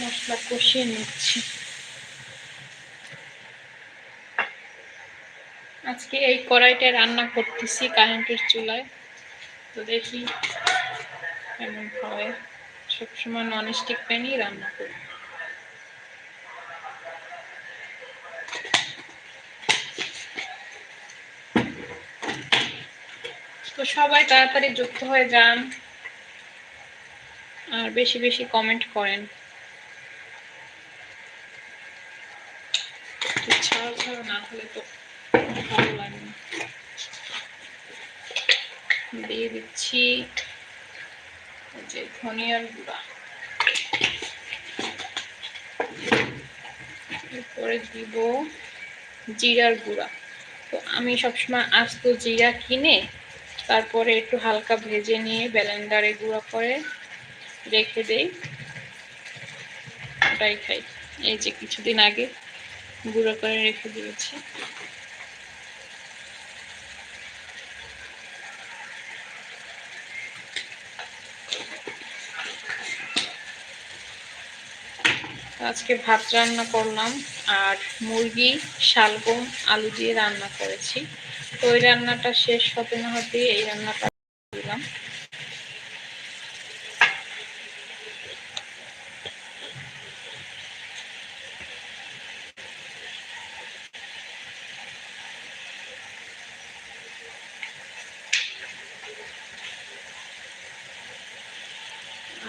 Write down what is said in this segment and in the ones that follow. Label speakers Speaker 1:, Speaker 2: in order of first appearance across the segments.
Speaker 1: মশলা কষিয়ে নিচ্ছি। আজকে এই কড়াইটা রান্না করতেছি কারেন্টের চুলায়। তো দেখি কেমন হয়। সবসময় নন স্টিক প্যানই রান্না করি। তো সবাই তাড়াতাড়ি যুক্ত হয়ে যান। আর বেশি বেশি কমেন্ট করেন। ছাড় ছাড় না হলে তো ভালো লাগে না দিয়ে দিচ্ছি। যে ধনিয়ার গুঁড়া এরপরে দিব জিরার গুঁড়া তো আমি সবসময় আস্ত জিরা কিনে তারপরে একটু হালকা ভেজে নিয়ে ব্যালেন্ডারে গুঁড়া করে রেখে দেই ওটাই খাই এই যে কিছুদিন আগে গুঁড়ো করে রেখে দিয়েছি। আজকে ভাত রান্না করলাম আর মুরগি, শালগম, আলু দিয়ে রান্না করেছি। তো ওই রান্নাটা শেষ হতে না হতে এই রান্নাটা দিলাম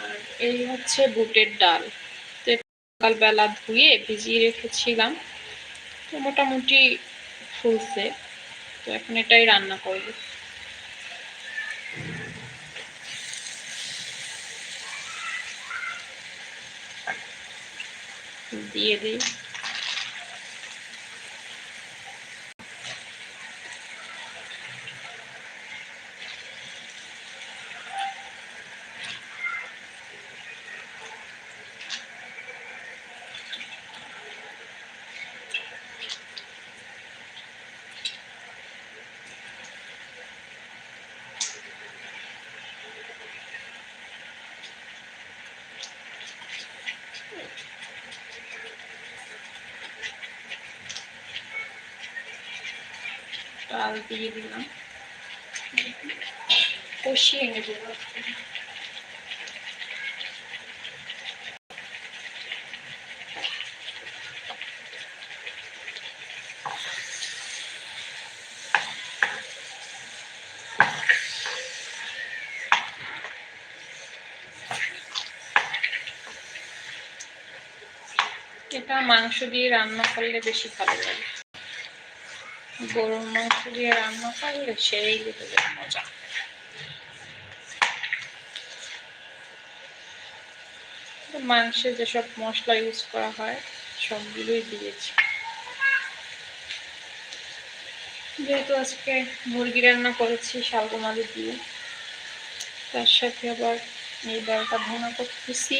Speaker 1: আর এই হচ্ছে বুটের ডাল। তো সকালবেলা ধুয়ে ভিজিয়ে রেখেছিলাম। তো মোটামুটি ফুলছে। তো এখন এটাই রান্না করব। দিয়ে দিই। ডাল দিয়ে দিলাম। কষিয়ে নেব এটা মাংস দিয়ে রান্না করলে বেশি ভালো লাগে। গরুর মাংস দিয়ে রান্না করলে সেই লেভেলের মজা। মাংসে যেসব মশলা ইউজ করা হয়, সবগুলোই দিয়েছি। যেহেতু আজকে মুরগি রান্না করেছি শালগম আলু দিয়ে, তার সাথে আবার এই ডালটা ভোনা করতেছি।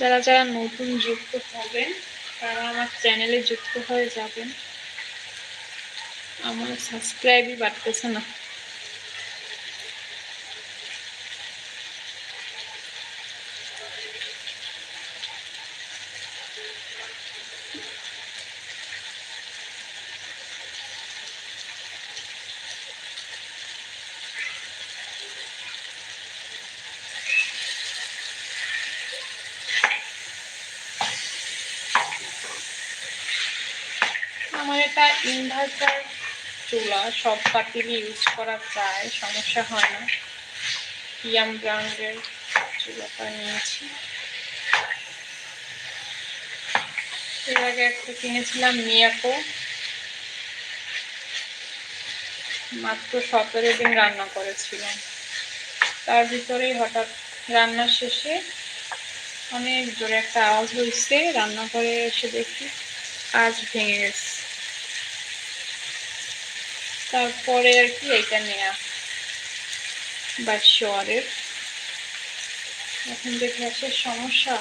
Speaker 1: যারা যারা নতুন যুক্ত হবেন তারা আমার চ্যানেলে যুক্ত হয়ে যাবেন। আমার সাবস্ক্রাইবই বাড়তেছে না। আমার এটা ইনভার্টার চুলা সব পাতিলই ইউজ করা যায় সমস্যা হয় না। ইয়াম ব্র্যান্ডের চুলাটা নিয়েছি। এর আগে একটা কিনেছিলাম মিয়াকো। মাত্র সতেরো দিন রান্না করেছিলাম। তার ভিতরেই হঠাৎ রান্না শেষে অনেক জোরে একটা আওয়াজ হয়েছে রান্না করে এসে দেখি কাজ ভেঙে গেছে। তারপরে আর কি এটা নেয়া বাইশোয়ারের এখন যে গ্যাসের সমস্যা।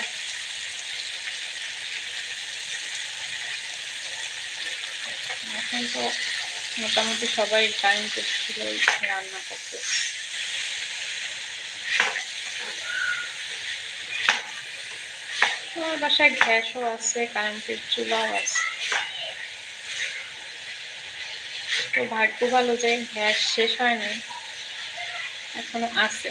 Speaker 1: এখন তো মোটামুটি সবাই কারেন্টের ছিল রান্না করতে বাসায় গ্যাসও আছে, কারেন্টের চুলাও আছে। তো ভাগ্য ভালো যে গ্যাস শেষ হয়নি। এখনও আছে।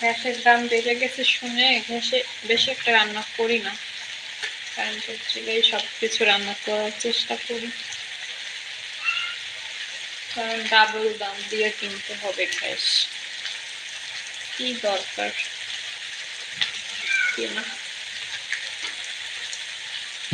Speaker 1: গ্যাসের দাম বেড়ে গেছে শুনে গ্যাসে বেশি একটা রান্না করি না। কারেন্টের চুলেই সব কিছু রান্না করার চেষ্টা করি। কারণ ডাবল দাম দিয়ে কিনতে হবে গ্যাস। কি দরকার? কেনা।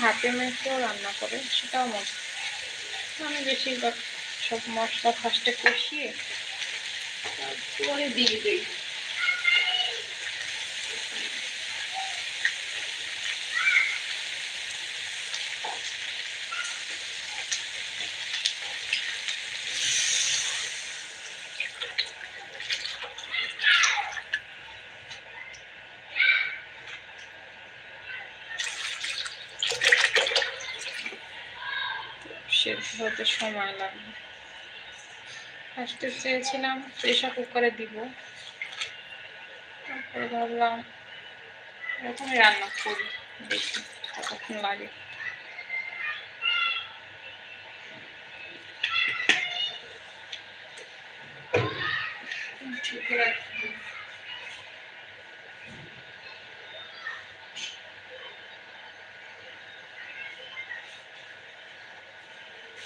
Speaker 1: হাতে মেখেও রান্না করে, সেটাও মজা। আমি বেশিরভাগ সব মশলা ফার্স্টে কষিয়ে তারপরে দিয়ে দিই। সেদ্ধ হতে সময় লাগবে ফার্স্টে চেয়েছিলাম, প্রেশার কুকারে দিব। তারপরে ভাবলাম, এরকমই রান্না করি, দেখি কতক্ষণ লাগে। ঠিক রাখি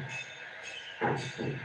Speaker 1: Thank you.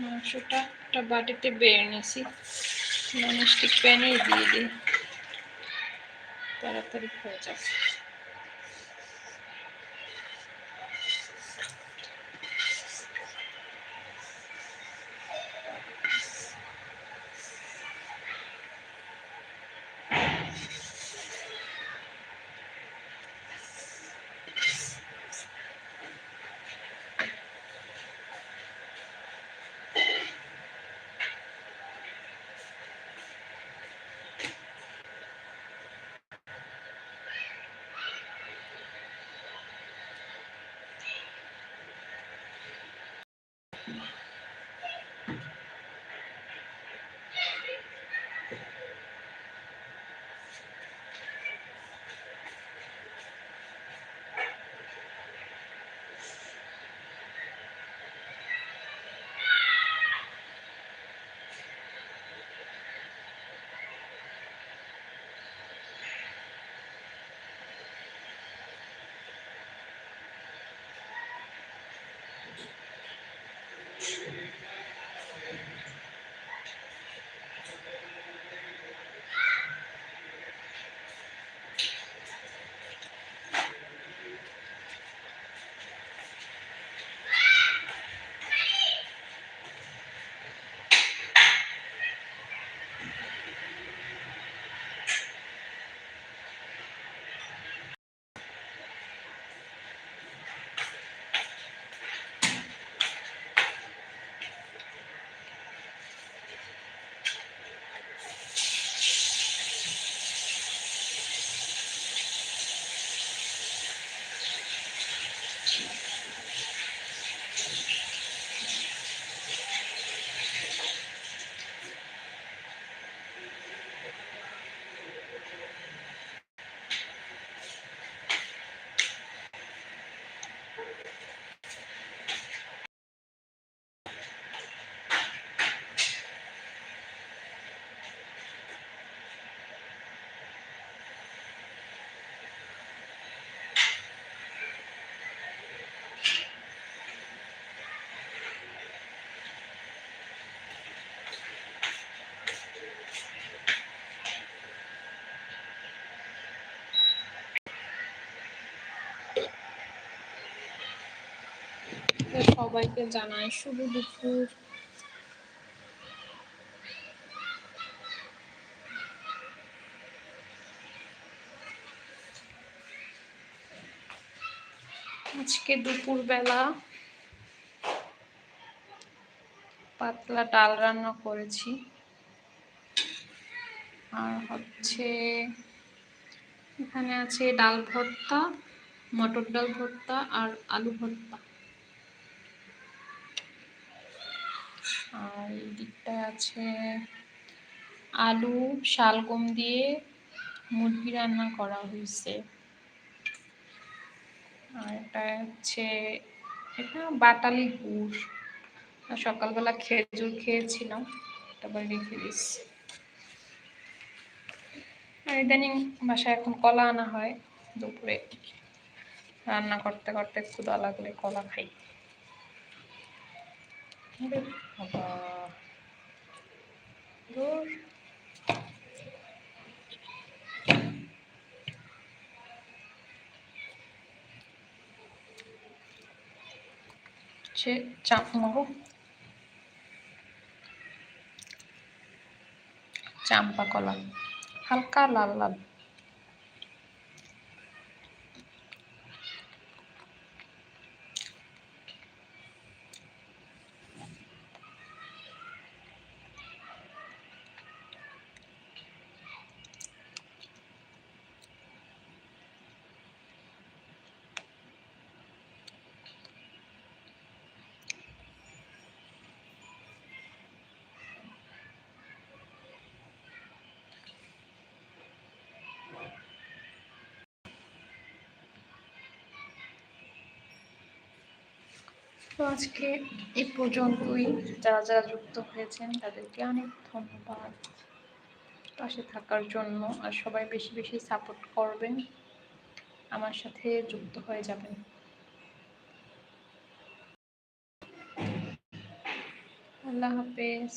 Speaker 1: মাংসটা একটা বাটিতে বেড়ে নিয়েছি। ননস্টিক প্যানে দিয়ে দিই। তাড়াতাড়ি হয়ে যাবে সবাইকে জানাই শুভ দুপুর। আজকে দুপুরবেলা পাতলা ডাল রান্না করেছি। আর হচ্ছে এখানে আছে ডাল ভর্তা, মটর ডাল ভর্তা আর আলু ভর্তা। আর এই দিকটা আছে আলু, শালগম দিয়ে মুরগি রান্না করা হয়েছে আর এটা হচ্ছে, এটা বাটালি গুড়। সকালবেলা খেজুর খেয়েছিলাম, তারপর রেখে দিচ্ছি আর ইদানিং বাসায় এখন কলা আনা হয়, দুপুরে। রান্না করতে করতে ক্ষুদা লাগলে কলা খাই। হচ্ছে চাঁপমগো চাম্পা কলা হালকা লাল লাল তো আজকে এই পর্যন্তই। যারা যারা যুক্ত হয়েছেন, তাদেরকে অনেক ধন্যবাদ পাশে থাকার জন্য। আর সবাই বেশি বেশি সাপোর্ট করবেন। আমার সাথে যুক্ত হয়ে যাবেন। আল্লাহ হাফেজ।